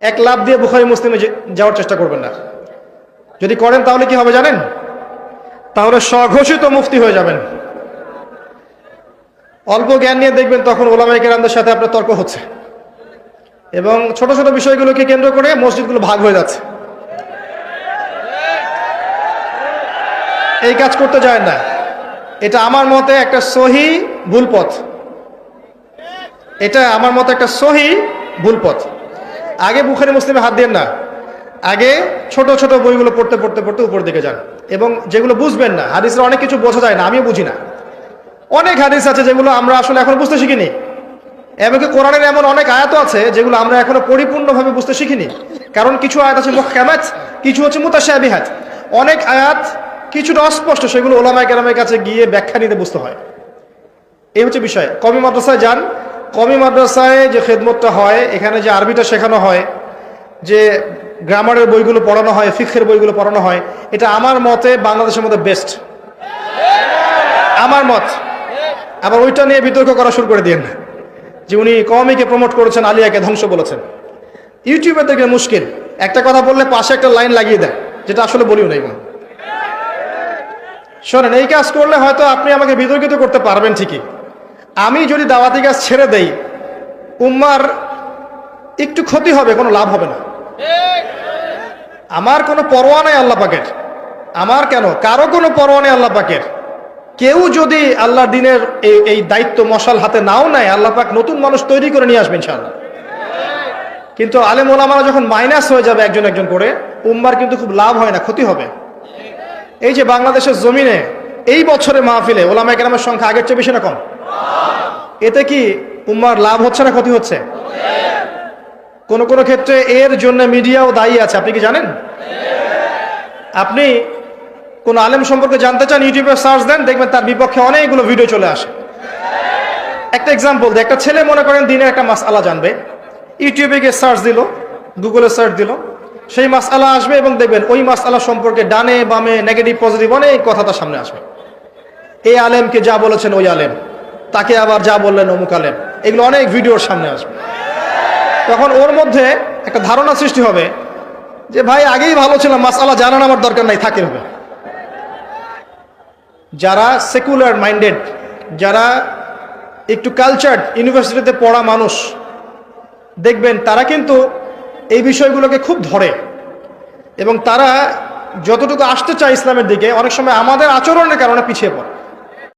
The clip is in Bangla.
এক লাভ দিয়ে বুখারি মুসলিমে যাওয়ার চেষ্টা করবেন না। যদি করেন তাহলে কি হবে জানেন? তাহলে স্বঘোষিত মুফতি হয়ে যাবেন। অল্প জ্ঞান নিয়ে দেখবেন তখন ওলামাই কেরামদের সাথে আপনার তর্ক হচ্ছে। এবং ছোট ছোট বিষয়গুলোকে কেন্দ্র করে মসজিদগুলো ভাগ হয়ে যাচ্ছে। এই কাজ করতে যায় না। এটা আমার মতে একটা সহি ভুল পথ। এটা আমার মতে একটা সহি ভুল পথ। আগে বুখারি মুসলিমে হাত দেন না। আগে ছোট ছোট বইগুলো পড়তে পড়তে পড়তে উপর দিকে যান এবং যেগুলো বুঝবেন না, হাদিসের অনেক কিছু বোঝা যায় না, আমিও বুঝি না। অনেক হাদিস আছে যেগুলো আমরা আসলে এখন বুঝতে শিখিনি। এমনকি কোরআনের এমন অনেক আয়াত আছে যেগুলো আমরা এখনও পরিপূর্ণভাবে বুঝতে শিখিনি। কারণ কিছু আয়াত আছে মুহকামাত, কিছু হচ্ছে মুতাশাবিহাত। অনেক আয়াত কিছুটা অস্পষ্ট, সেগুলো ওলামায় কেরামের কাছে গিয়ে ব্যাখ্যা নিতে বুঝতে হয়। এই হচ্ছে বিষয়। কবি মাদ্রাসায় যান কমি মাদ্রাসায় যে খেদমতটা হয়, এখানে যে আরবিটা শেখানো হয়, যে গ্রামারের বইগুলো পড়ানো হয় ফিক্ষের বইগুলো পড়ানো হয়, এটা আমার মতে বাংলাদেশের মধ্যে বেস্ট আমার মত। আবার ওইটা নিয়ে বিতর্ক করা শুরু করে দিয়েন। যে উনি কমিকে প্রমোট করেছেন, আলিয়াকে ধ্বংস বলেছেন। ইউটিউবে দেখে মুশকিল। একটা কথা বললে পাশে একটা লাইন লাগিয়ে দেয়, যেটা আসলে বলিও নাই শোনেন, এই কাজ করলে হয়তো আপনি আমাকে বিতর্কিত করতে পারবেন ঠিকই। আমি যদি দাওয়াতি কাজ ছেড়ে দেই, উম্মার একটু ক্ষতি হবে, কোনো লাভ হবে না। আমার কোনো পরোয়া নাই আল্লাহ পাকের। আমার কেন? কারও কোনো পরোয়া নেই আল্লাহ পাকের। কেউ যদি আল্লাহ দিনের এই এই দায়িত্ব মশাল হাতে নাও নেয়, আল্লাহ পাক নতুন মানুষ তৈরি করে নিয়ে আসবেন ইনশাআল্লাহ। কিন্তু আলেম ওলামারা যখন মাইনাস হয়ে যাবে একজন একজন করে, উম্মার কিন্তু খুব লাভ হয় না, ক্ষতি হবে। এই যে বাংলাদেশের জমিনে এই বছরে মাহফিলে ওলামা কেরামের সংখ্যা আগের চেয়ে বেশি না কম? এতে কি উম্মার লাভ হচ্ছে না ক্ষতি হচ্ছে? কোন কোন ক্ষেত্রে এর জন্য মিডিয়াও দায়ী আছে, আপনি কি জানেন? আপনি কোন আলেম সম্পর্কে জানতে চান, ইউটিউবে সার্চ দেন, দেখবেন তার বিপক্ষে অনেকগুলো ভিডিও চলে আসে। একটা এক্সাম্পল দিই একটা ছেলে মনে করেন দিনের একটা মাস আলা জানবে, ইউটিউবে গিয়ে সার্চ দিল, গুগলে সার্চ দিল, সেই মাস আলা আসবে এবং দেখবেন ওই মাস আলা সম্পর্কে ডানে বামে নেগেটিভ পজিটিভ অনেক কথা তার সামনে আসবে। এই আলেমকে যা বলেছেন ওই আলেম। তাকে আবার যা বললেন অমুক আলেম। এগুলো অনেক ভিডিওর সামনে আসবে। তখন ওর মধ্যে একটা ধারণা সৃষ্টি হবে যে, ভাই, আগেই ভালো ছিলাম, মাসালা জানান আমার দরকার নাই, থাকে হবে যারা সেকুলার মাইন্ডেড যারা একটু কালচার্ড ইউনিভার্সিটিতে পড়া মানুষ, দেখবেন তারা কিন্তু এই বিষয়গুলোকে খুব ধরে এবং তারা যতটুকু আসতে চায় ইসলামের দিকে, অনেক সময় আমাদের আচরণের কারণে পিছিয়ে পড়ে।